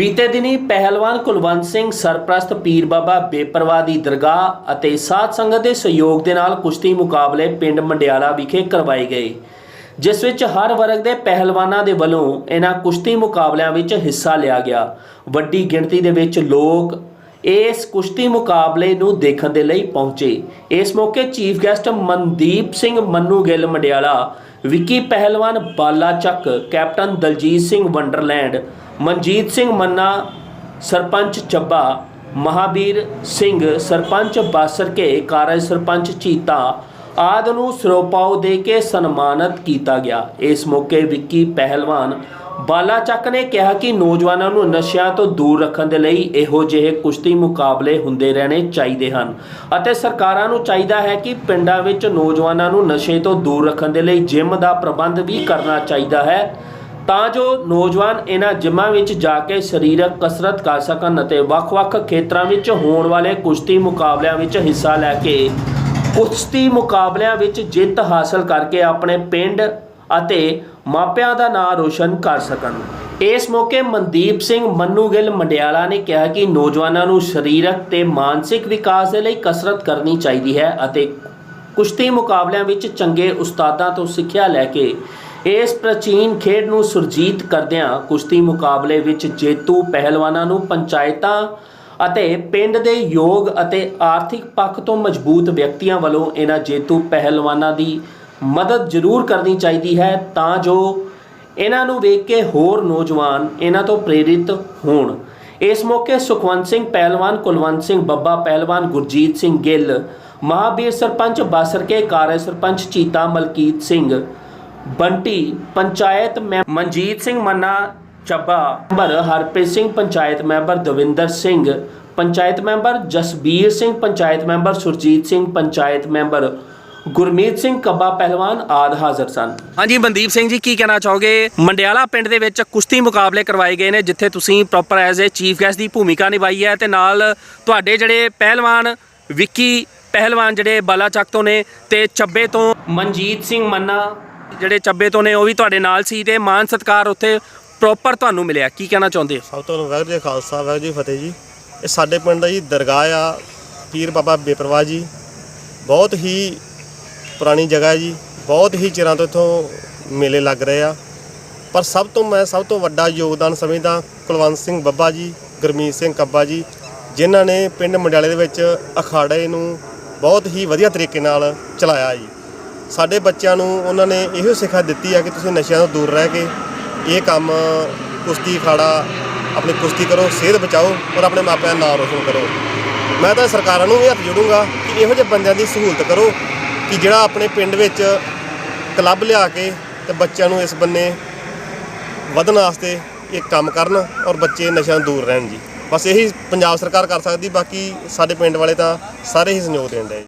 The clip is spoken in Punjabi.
ਬੀਤੇ ਦਿਨੀ ਪਹਿਲਵਾਨ ਕੁਲਵੰਤ ਸਿੰਘ ਸਰਪ੍ਰਸਤ ਪੀਰ ਬਾਬਾ ਬੇਪਰਵਾਹ ਦੀ ਦਰਗਾਹ ਅਤੇ ਸਾਧ ਸੰਗਤ ਦੇ ਸਹਿਯੋਗ ਦੇ ਨਾਲ ਕੁਸ਼ਤੀ ਮੁਕਾਬਲੇ ਪਿੰਡ ਮੰਡਿਆਲਾ ਵਿਖੇ ਕਰਵਾਏ ਗਏ, ਜਿਸ ਵਿੱਚ ਹਰ ਵਰਗ ਦੇ ਪਹਿਲਵਾਨਾਂ ਦੇ ਵੱਲੋਂ ਇਹਨਾਂ ਕੁਸ਼ਤੀ ਮੁਕਾਬਲਿਆਂ ਵਿੱਚ ਹਿੱਸਾ ਲਿਆ ਗਿਆ। ਵੱਡੀ ਗਿਣਤੀ ਦੇ ਵਿੱਚ ਲੋਕ ਇਸ ਕੁਸ਼ਤੀ ਮੁਕਾਬਲੇ ਨੂੰ ਦੇਖਣ ਦੇ ਲਈ ਪਹੁੰਚੇ। ਇਸ ਮੌਕੇ chief guest Mandeep Singh Mannu Gill Mandiala, Vicky Pehlwan Bala Chak, captain Daljit Singh Wonderland, Manjit Singh Manna, sarpanch Chabba, Mahabir Singh, sarpanch Basarke, Karaj sarpanch Cheeta ਆਦਿ ਨੂੰ ਸਰੋਪਾਓ ਦੇ ਕੇ ਸਨਮਾਨਿਤ ਕੀਤਾ ਗਿਆ। ਇਸ ਮੌਕੇ ਵਿੱਕੀ ਪਹਿਲਵਾਨ ਬਾਲਾ ਚੱਕ ਨੇ ਕਿਹਾ ਕਿ ਨੌਜਵਾਨਾਂ ਨੂੰ ਨਸ਼ਿਆਂ ਤੋਂ ਦੂਰ ਰੱਖਣ ਦੇ ਲਈ ਇਹੋ ਜਿਹੇ ਕੁਸ਼ਤੀ ਮੁਕਾਬਲੇ ਹੁੰਦੇ ਰਹਿਣੇ ਚਾਹੀਦੇ ਹਨ ਅਤੇ ਸਰਕਾਰਾਂ ਨੂੰ ਚਾਹੀਦਾ ਹੈ ਕਿ ਪਿੰਡਾਂ ਵਿੱਚ ਨੌਜਵਾਨਾਂ ਨੂੰ ਨਸ਼ੇ ਤੋਂ ਦੂਰ ਰੱਖਣ ਦੇ ਲਈ ਜਿਮ ਦਾ ਪ੍ਰਬੰਧ ਵੀ ਕਰਨਾ ਚਾਹੀਦਾ ਹੈ ਤਾਂ ਜੋ ਨੌਜਵਾਨ ਇਹਨਾਂ ਜਿਮਾਂ ਵਿੱਚ ਜਾ ਕੇ ਸਰੀਰਕ ਕਸਰਤ ਕਰ ਸਕਣ ਅਤੇ ਵੱਖ-ਵੱਖ ਖੇਤਰਾਂ ਵਿੱਚ ਹੋਣ ਵਾਲੇ ਕੁਸ਼ਤੀ ਮੁਕਾਬਲਿਆਂ ਵਿੱਚ ਹਿੱਸਾ ਲੈ ਕੇ ਕੁਸ਼ਤੀ ਮੁਕਾਬਲਿਆਂ ਵਿੱਚ ਜਿੱਤ ਹਾਸਲ ਕਰਕੇ ਆਪਣੇ ਪਿੰਡ ਅਤੇ ਮਾਪਿਆਂ ਦਾ ਨਾਂ ਰੋਸ਼ਨ ਕਰ ਸਕਣ। ਇਸ ਮੌਕੇ ਮਨਦੀਪ ਸਿੰਘ ਮੰਨੂ ਗਿੱਲ ਮੰਡਿਆਲਾ ਨੇ ਕਿਹਾ ਕਿ ਨੌਜਵਾਨਾਂ ਨੂੰ ਸਰੀਰਕ ਤੇ ਮਾਨਸਿਕ ਵਿਕਾਸ ਦੇ ਲਈ ਕਸਰਤ ਕਰਨੀ ਚਾਹੀਦੀ ਹੈ ਅਤੇ ਕੁਸ਼ਤੀ ਮੁਕਾਬਲਿਆਂ ਵਿੱਚ ਚੰਗੇ ਉਸਤਾਦਾਂ ਤੋਂ ਸਿੱਖਿਆ ਲੈ ਕੇ ਇਸ ਪ੍ਰਾਚੀਨ ਖੇਡ ਨੂੰ ਸੁਰਜੀਤ ਕਰਦਿਆਂ ਕੁਸ਼ਤੀ ਮੁਕਾਬਲੇ ਵਿੱਚ ਜੇਤੂ ਪਹਿਲਵਾਨਾਂ ਨੂੰ ਪੰਚਾਇਤਾਂ ਅਤੇ ਪਿੰਡ ਦੇ ਯੋਗ ਅਤੇ ਆਰਥਿਕ ਪੱਖ ਤੋਂ ਮਜ਼ਬੂਤ ਵਿਅਕਤੀਆਂ ਵੱਲੋਂ ਇਹਨਾਂ ਜੇਤੂ ਪਹਿਲਵਾਨਾਂ ਦੀ ਮਦਦ ਜ਼ਰੂਰ ਕਰਨੀ ਚਾਹੀਦੀ ਹੈ ਤਾਂ ਜੋ ਇਹਨਾਂ ਨੂੰ ਵੇਖ ਕੇ ਹੋਰ ਨੌਜਵਾਨ ਇਹਨਾਂ ਤੋਂ ਪ੍ਰੇਰਿਤ ਹੋਣ। ਇਸ ਮੌਕੇ ਸੁਖਵੰਤ ਸਿੰਘ ਪਹਿਲਵਾਨ, ਕੁਲਵੰਤ ਸਿੰਘ ਬੱਬਾ ਪਹਿਲਵਾਨ, ਗੁਰਜੀਤ ਸਿੰਘ ਗਿੱਲ, ਮਹਾਬੀਰ ਸਰਪੰਚ ਬਾਸਰਕੇ, ਕਾਰਜ ਸਰਪੰਚ ਚੀਤਾ ਮਲਕੀਤ ਸਿੰਘ, ਬੰਟੀ ਪੰਚਾਇਤ ਮੈਂ Manjit Singh Manna, Chabba member Harpreet Singh, panchayat member Davinder Singh, panchayat member Jasbir Singh, panchayat member Surjit Singh, panchayat member Gurmeet Singh Kabba Pehlwan ਆਦ ਹਾਜ਼ਰ ਸਨ। ਹਾਂਜੀ ਮਨਦੀਪ ਸਿੰਘ ਜੀ ਕੀ ਕਹਿਣਾ ਚਾਹੋਗੇ? ਮੰਡਿਆਲਾ ਪਿੰਡ ਦੇ ਵਿੱਚ ਕੁਸ਼ਤੀ ਮੁਕਾਬਲੇ ਕਰਵਾਏ ਗਏ ਨੇ ਜਿੱਥੇ ਤੁਸੀਂ proper as a chief guest ਦੀ ਭੂਮਿਕਾ ਨਿਭਾਈ ਹੈ ਤੇ ਨਾਲ ਤੁਹਾਡੇ ਜਿਹੜੇ ਪਹਿਲਵਾਨ ਵਿੱਕੀ ਪਹਿਲਵਾਨ ਜਿਹੜੇ ਬਾਲਾਚੱਕ ਤੋਂ ਨੇ ਤੇ ਚੱਬੇ ਤੋਂ ਮਨਜੀਤ ਸਿੰਘ ਮੰਨਾ ਜਿਹੜੇ ਚੱਬੇ ਤੋਂ ਨੇ ਉਹ ਵੀ ਤੁਹਾਡੇ ਨਾਲ ਸੀ ਤੇ ਮਾਨ ਸਤਕਾਰ ਉੱਥੇ ਪ੍ਰੋਪਰ ਤੁਹਾਨੂੰ ਮਿਲਿਆ। ਕੀ ਕਹਿਣਾ ਚਾਹੁੰਦੇ ਹੋ? ਸਭ ਤੋਂ ਵਾਹਿਗੁਰੂ ਜੀ ਖਾਲਸਾ ਵਾਹਿਗੁਰੂ ਜੀ ਫਤਿਹ ਜੀ। ਇਹ ਸਾਡੇ ਪਿੰਡ ਦਾ ਜੀ ਦਰਗਾਹ ਆ ਪੀਰ ਬਾਬਾ ਬੇਪਰਵਾਹ ਜੀ। ਬਹੁਤ ਹੀ ਪੁਰਾਣੀ ਜਗ੍ਹਾ ਜੀ। ਬਹੁਤ ਹੀ ਚਿਰਾਂ ਤੋਂ ਇੱਥੋਂ ਮੇਲੇ ਲੱਗ ਰਹੇ ਆ। ਪਰ ਸਭ ਤੋਂ ਮੈਂ ਸਭ ਤੋਂ ਵੱਡਾ ਯੋਗਦਾਨ ਸਮਝਦਾ ਕੁਲਵੰਤ ਸਿੰਘ ਬੱਬਾ ਜੀ, ਗੁਰਮੀਤ ਸਿੰਘ ਕੱਬਾ ਜੀ, ਜਿਨ੍ਹਾਂ ਨੇ ਪਿੰਡ ਮੰਡਿਆਲੇ ਦੇ ਵਿੱਚ ਅਖਾੜੇ ਨੂੰ ਬਹੁਤ ਹੀ ਵਧੀਆ ਤਰੀਕੇ ਨਾਲ ਚਲਾਇਆ ਜੀ। ਸਾਡੇ ਬੱਚਿਆਂ ਨੂੰ ਉਹਨਾਂ ਨੇ ਇਹੋ ਸਿੱਖਿਆ ਦਿੱਤੀ ਆ ਕਿ ਤੁਸੀਂ ਨਸ਼ਿਆਂ ਤੋਂ ਦੂਰ ਰਹਿ ਕੇ ਇਹ ਕੰਮ ਕੁਸ਼ਤੀ ਅਖਾੜਾ, ਆਪਣੀ ਕੁਸ਼ਤੀ ਕਰੋ, ਸਿਹਤ ਬਚਾਓ ਔਰ ਆਪਣੇ ਮਾਪਿਆਂ ਦਾ ਨਾਮ ਰੋਸ਼ਨ ਕਰੋ। ਮੈਂ ਤਾਂ ਸਰਕਾਰਾਂ ਨੂੰ ਵੀ ਹੱਥ ਜੋੜੂੰਗਾ ਕਿ ਇਹੋ ਜਿਹੇ ਬੰਦਿਆਂ ਦੀ ਸਹੂਲਤ ਕਰੋ ਕਿ ਜਿਹੜਾ ਆਪਣੇ ਪਿੰਡ ਵਿੱਚ ਕਲੱਬ ਲਿਆ ਕੇ ਤੇ ਬੱਚਿਆਂ ਨੂੰ ਇਸ ਬੰਨੇ ਵਧਣ ਵਾਸਤੇ ਇਹ ਕੰਮ ਕਰਨ ਔਰ ਬੱਚੇ ਨਸ਼ਿਆਂ ਤੋਂ ਦੂਰ ਰਹਿਣ ਜੀ। ਬਸ ਇਹੀ ਪੰਜਾਬ ਸਰਕਾਰ ਕਰ ਸਕਦੀ, ਬਾਕੀ ਸਾਡੇ ਪਿੰਡ ਵਾਲੇ ਤਾਂ ਸਾਰੇ ਹੀ ਸਹਿਯੋਗ ਦੇਣ ਦੇ